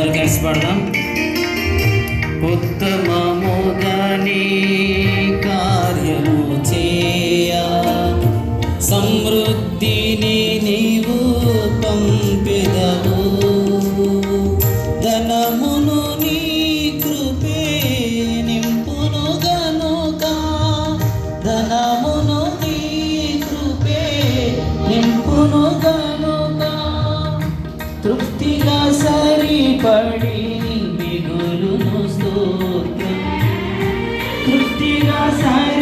అందరు కలిసి పాడదాం ఉత్తమముగా నీ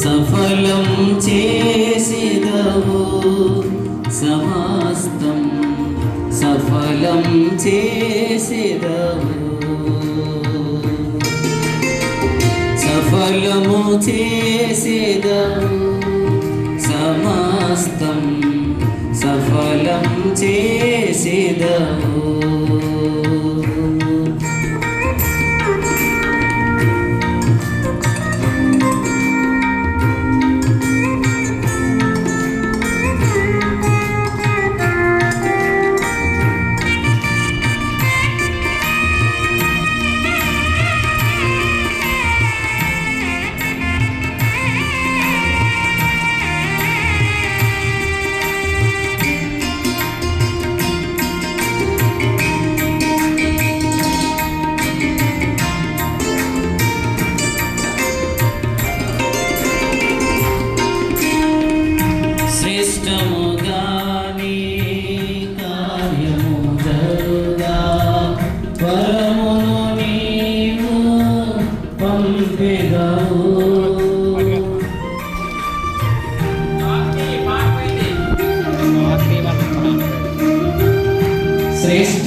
సఫలం చేసిదవు. సమస్తం సఫలం చేసిదవు. సఫలము చేసిదవు. సమస్తం సఫలం చేసిదవు.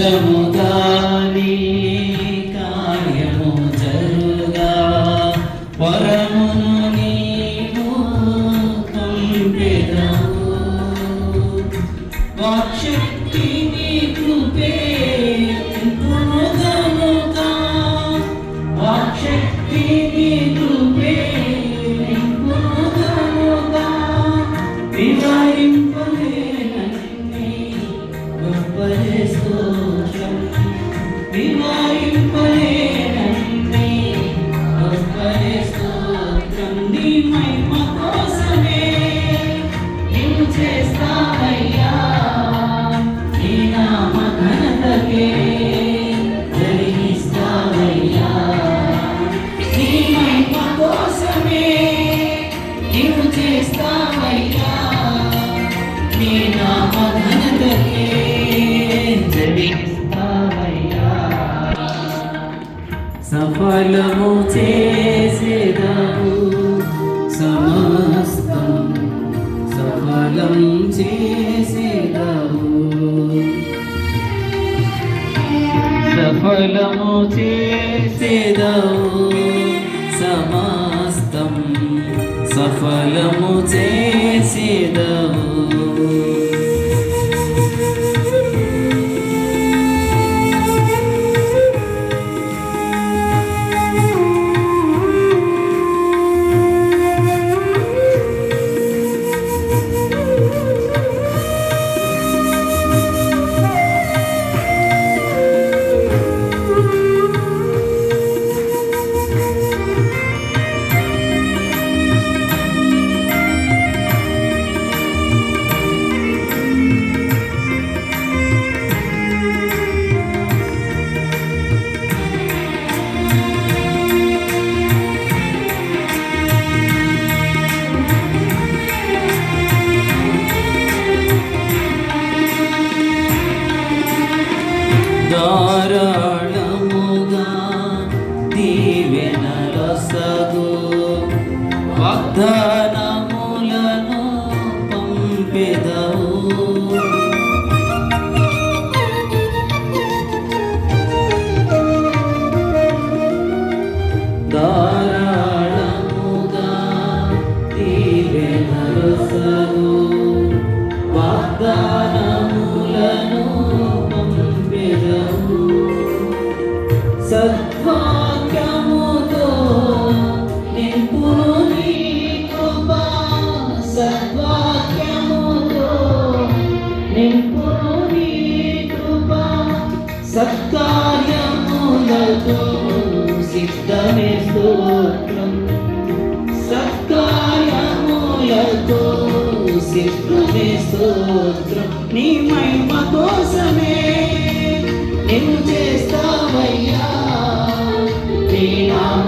vida mudar. సఫలము చేసేదాము సమస్తం సఫలం చేసేదాము సఫలము చేసేదాము సమస్తం సఫలము చే ग సిద్ధమే స్తోత్రం సత్కార్యములతో సిద్ధమే స్తోత్రం నీ మహిమ కోసమే నిన్ను చేస్తావయ్యా నీ నామ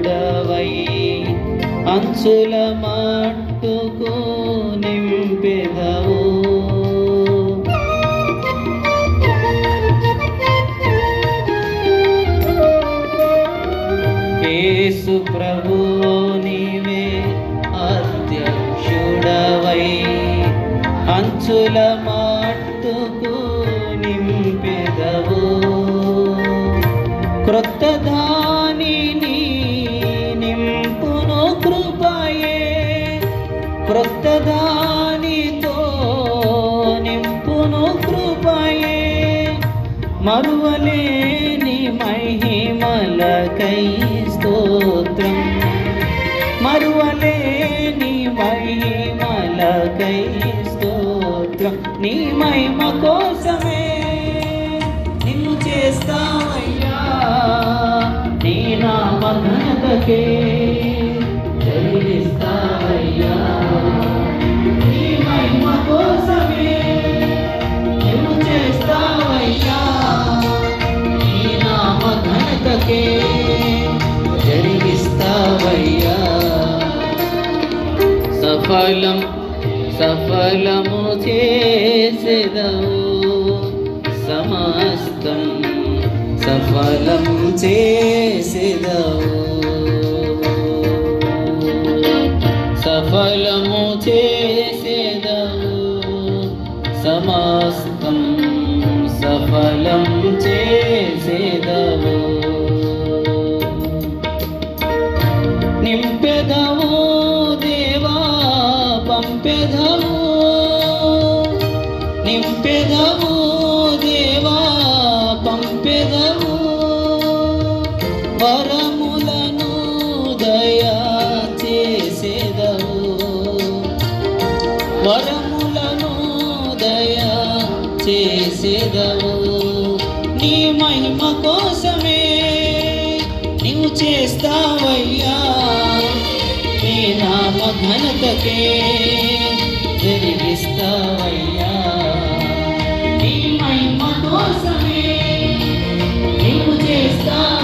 అధ్యక్షుడవై అంచుల మట్టుకు నింపెదవు యేసు ప్రభు నీవే అధ్యక్షుడవై. అంచుల మట్టుకు నింపెదవు క్రొత్త కృపయే మరువలేని మహిమలకై స్తోత్రం. మరువలేని మహిమలకై స్తోత్రం. నీ మహిమ కోసమే నిన్ను చేస్తావయ్యా. నీ నా ఘనతకే సఫలం సఫలము చేసేదవు. సమస్తం సఫలం చేసేదవు. సఫలము చేసేదవు. సమస్తం సఫలం చేసేదవు. నింపెదవు పంపెదవు నింపెదవు దేవా పంపెదవు వరములను దయా చేసేదవు వరములను దయా చేసేదవు నీ మహిమ కోసమే నీవు చేస్తావయ్యా నామ ఘనతకే చేస్తావయ్యా నీ మహిమ కోసమే నీవు చేస్తావు